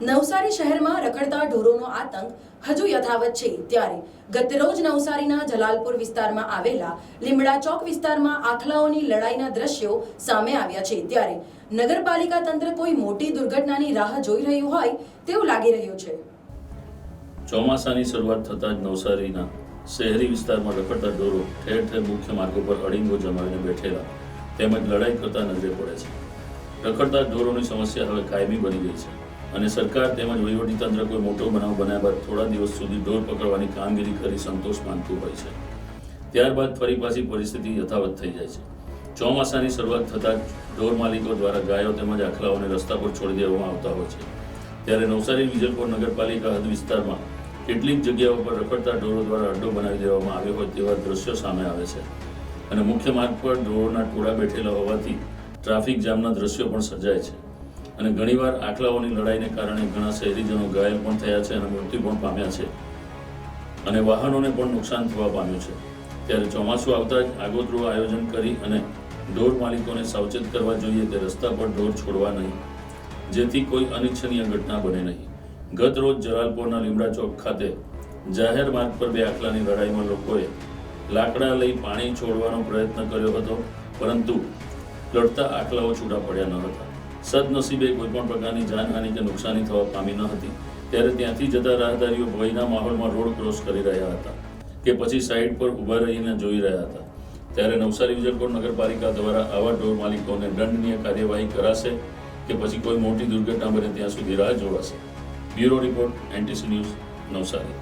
નવસારી શહેરમાં રખડતા ઢોરોનો આતંક હજુ યથાવત છે. ત્યારે ગતરોજ નવસારીના જલાલપુર વિસ્તારમાં આવેલા લીમડા ચોક વિસ્તારમાં આખલાઓની લડાઈના દ્રશ્યો સામે આવ્યા છે. ત્યારે નગરપાલિકા તંત્ર કોઈ મોટી દુર્ઘટનાની રાહ જોઈ રહ્યું હોય તેવું લાગી રહ્યું છે. ચોમાસાની શરૂઆત થતાં જ નવસારીના શહેરી વિસ્તારમાં રખડતા ઢોરો ઠેર ઠેર મુખ્ય માર્ગો પર અડીંગો જમાવીને બેઠેલા તેમજ લડાઈ કરતા નજરે પડે છે. રખડતા ઢોરોની સમસ્યા હવે કાયમી બની ગઈ છે. અને સરકાર તેમજ વહીવટીતંત્ર કોઈ મોટો બનાવ બન્યા બાદ થોડા દિવસ સુધી ઢોર પકડવાની કામગીરી કરી સંતોષ માનતું હોય છે. ત્યારબાદ ફરી પાછી પરિસ્થિતિ યથાવત થઈ જાય છે. ચોમાસાની શરૂઆત થતાં ઢોર માલિકો દ્વારા ગાયો તેમજ આખલાઓને રસ્તા પર છોડી દેવામાં આવતા હોય છે. ત્યારે નવસારી વિજલપુર નગરપાલિકા હદ વિસ્તારમાં કેટલીક જગ્યાઓ પર રખડતા ઢોરો દ્વારા અડ્ડો બનાવી દેવામાં આવ્યો હોય તેવા દ્રશ્યો સામે આવે છે. અને મુખ્ય માર્ગ પર ઢોરોના ટોળા બેઠેલા હોવાથી ટ્રાફિક જામના દ્રશ્યો પણ સર્જાય છે. અને ઘણીવાર આખલાઓની લડાઈને કારણે ઘણા શહેરીજનો ઘાયલ પણ થયા છે અને મૃત્યુ પણ પામ્યા છે. અને વાહનોને પણ નુકસાન થવા પામ્યું છે. ત્યારે ચોમાસું આવતા જ આગોતરું આયોજન કરી અને ઢોર માલિકોને સાવચેત કરવા જોઈએ કે રસ્તા પર ઢોર છોડવા નહીં, જેથી કોઈ અનિચ્છનીય ઘટના બને નહીં. ગત રોજ જલાલપોરના લીમડા ચોક ખાતે જાહેર માર્ગ પર બે આખલાની લડાઈમાં લોકોએ લાકડા લઈ પાણી છોડવાનો પ્રયત્ન કર્યો હતો, પરંતુ લડતા આખલાઓ છૂટા પડ્યા ન હતા. સદનસીબે કોઈ પણ પ્રકારની જાનહાનિ કે નુકસાની થવા પામી ન હતી. ત્યારે ત્યાંથી જતા રાહદારીઓ ભયના માહોલમાં રોડ ક્રોસ કરી રહ્યા હતા કે પછી સાઈડ પર ઊભા રહીને જોઈ રહ્યા હતા. ત્યારે નવસારી વિજયપુર નગરપાલિકા દ્વારા આવા ઢોર માલિકોને દંડનીય કાર્યવાહી કરાશે કે પછી કોઈ મોટી દુર્ઘટના બને ત્યાં સુધી રાહ જોવાશે. Bureau report, NTC news, Navsari.